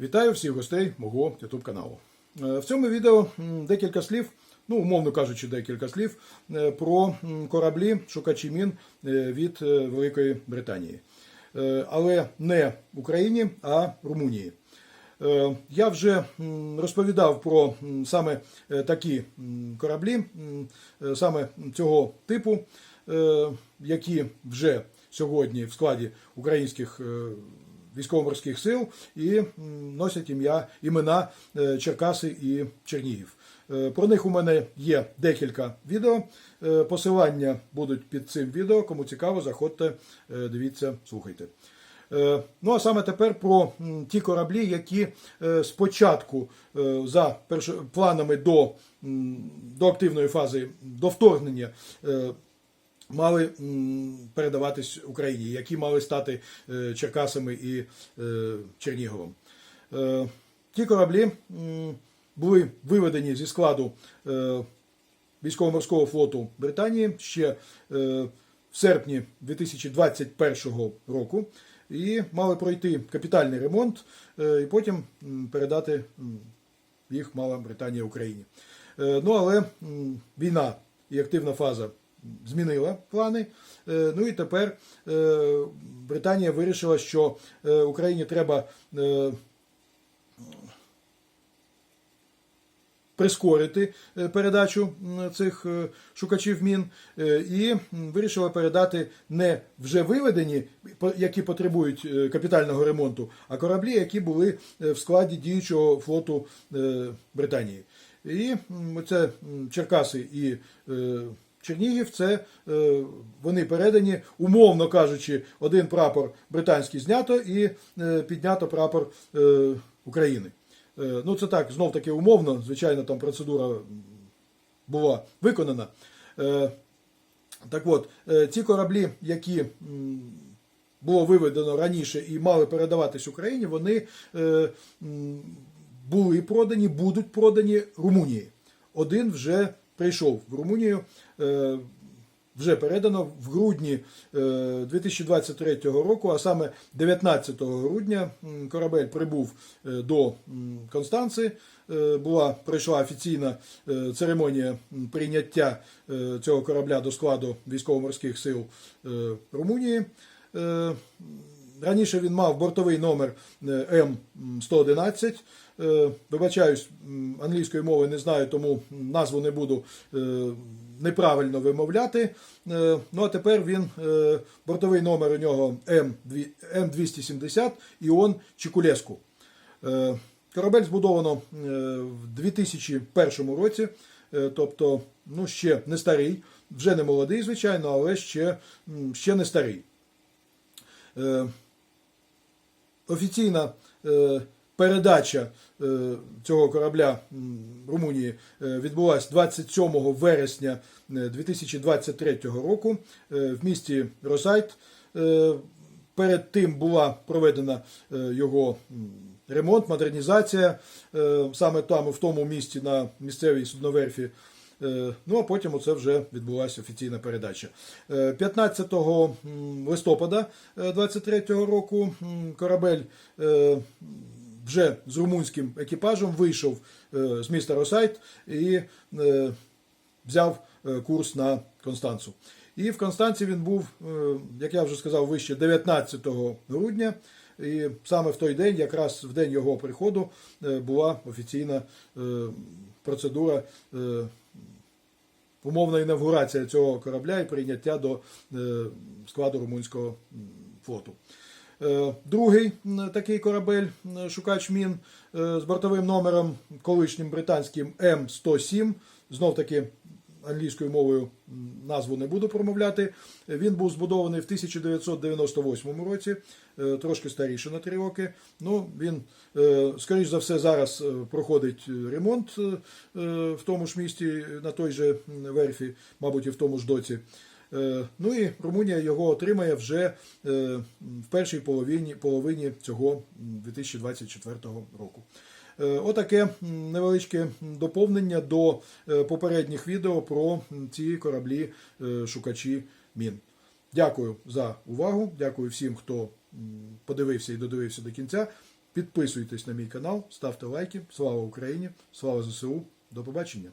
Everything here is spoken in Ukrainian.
Вітаю всіх гостей мого YouTube каналу. Е, В цьому відео декілька слів, ну, умовно кажучи, декілька слів е, про кораблі шукачі мін е, від Великої Британії. Але не Україні, а Румунії. Я вже розповідав про саме такі кораблі, саме цього типу, які вже сьогодні в складі українських військово-морських сил і носять ім'я імена е, Черкаси і Чернігів. Е, Про них у мене є декілька відео. Е, Посилання будуть під цим відео. Кому цікаво, заходьте, дивіться, слухайте. Ну а саме тепер про ті кораблі, які спочатку за планами до, до активної фази до вторгнення мали передаватись Україні, які мали стати е, Черкасами і е, Черніговом. Е, Ті кораблі були виведені зі складу військово-морського флоту Британії ще в серпні 2021 року і мали пройти капітальний ремонт і потім передати їх мала Британія Україні. Ну але війна і активна фаза змінила плани. Е, Ну і тепер е, Британія вирішила, що е, Україні треба прискорити передачу цих шукачів мін і вирішила передати не вже виведені, які потребують капітального ремонту, а кораблі, які були в складі діючого флоту Британії. І це Черкаси і Чернігів, це е, вони передані, умовно кажучи, один прапор британський знято і е, піднято прапор е, України. Ну, це так, знов таки умовно. Звичайно, там процедура була виконана. Так от, ці кораблі, які було виведено раніше і мали передаватись Україні, вони були продані, будуть продані Румунії. Один вже прийшов в Румунію. е, Вже передано в грудні е, 2023 року, а саме 19 грудня корабель прибув е, до Констанци. Е, Була пройшла офіційна е, церемонія прийняття е, цього корабля до складу військово-морських сил е, Румунії. Раніше він мав бортовий номер е, М111. Е, Вибачаюсь, англійської мови не знаю, тому назву не буду е, неправильно вимовляти. Ну а тепер він бортовий номер у нього М2- М270 Іон Чікулеску. Корабель збудовано в 2001 році, тобто ну, ще не старий, вже не молодий, звичайно, але ще, ще не старий. Офіційна е, передача е, цього корабля Румунії е, відбулася 27 вересня е, 2023 року в місті Росайт. Перед тим була проведена його ремонт, модернізація саме там, в тому місті на місцевій судноверфі. Е, Ну а потім оце вже відбулася офіційна передача. Е, 15 листопада 23 року корабель е, вже з румунським екіпажем вийшов е, з міста Росайт і е, взяв е, курс на Констанцу. І в Констанці він був, е, як я вже сказав, вище 19 грудня. І саме в той день, якраз в день його приходу, е, була офіційна е, процедура. Умовна інавгурація цього корабля і прийняття до е, складу румунського флоту. Е, Другий такий корабель, шукач мін е, з бортовим номером колишнім британським М107, знов таки англійською мовою назву не буду промовляти. Він був збудований в 1998 році, е, трошки старіше на три роки. Ну, він, е, скоріш за все, зараз е, проходить ремонт в тому ж місті, на той же верфі, мабуть, і в тому ж доці. Ну і Румунія його отримає вже в першій половині, половині цього 2024 року. Е, Отаке невеличке доповнення до е, попередніх відео про ці кораблі е, шукачі мін. Дякую за увагу. Дякую всім, хто подивився і додивився до кінця. Підписуйтесь на мій канал, ставте лайки. Слава Україні! Слава ЗСУ! До побачення!